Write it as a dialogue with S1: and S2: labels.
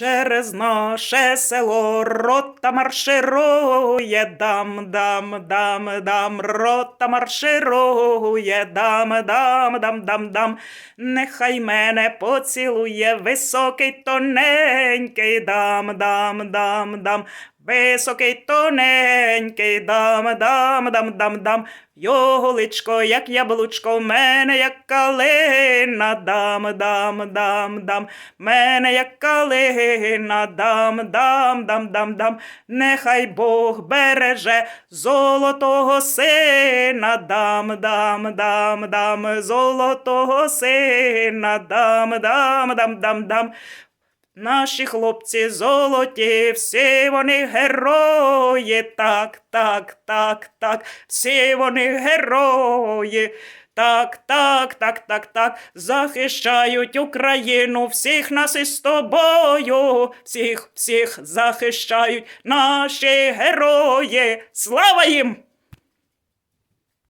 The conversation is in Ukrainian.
S1: Через наше село рота марширує, дам, дам, дам, дам, рота марширує, дам, дам, дам, дам, дам. Нехай мене поцілує високий тоненький, дам, дам, дам, дам. Високий тоненький, дам, дам, дам, дам, дам. Його личко, як яблучко, мене як калина, дам, дам, дам, дам. Мене як калина, дам, дам, дам, дам, дам. Нехай Бог береже золотого сина, дам, дам, дам, дам, золотого сина, дам, дам, дам, дам, дам. Наші хлопці золоті, всі вони герої, так, так, так, так, всі вони герої. Так, так, так, так, так, захищають Україну, всіх нас із тобою, всіх, всіх захищають наші герої. Слава їм!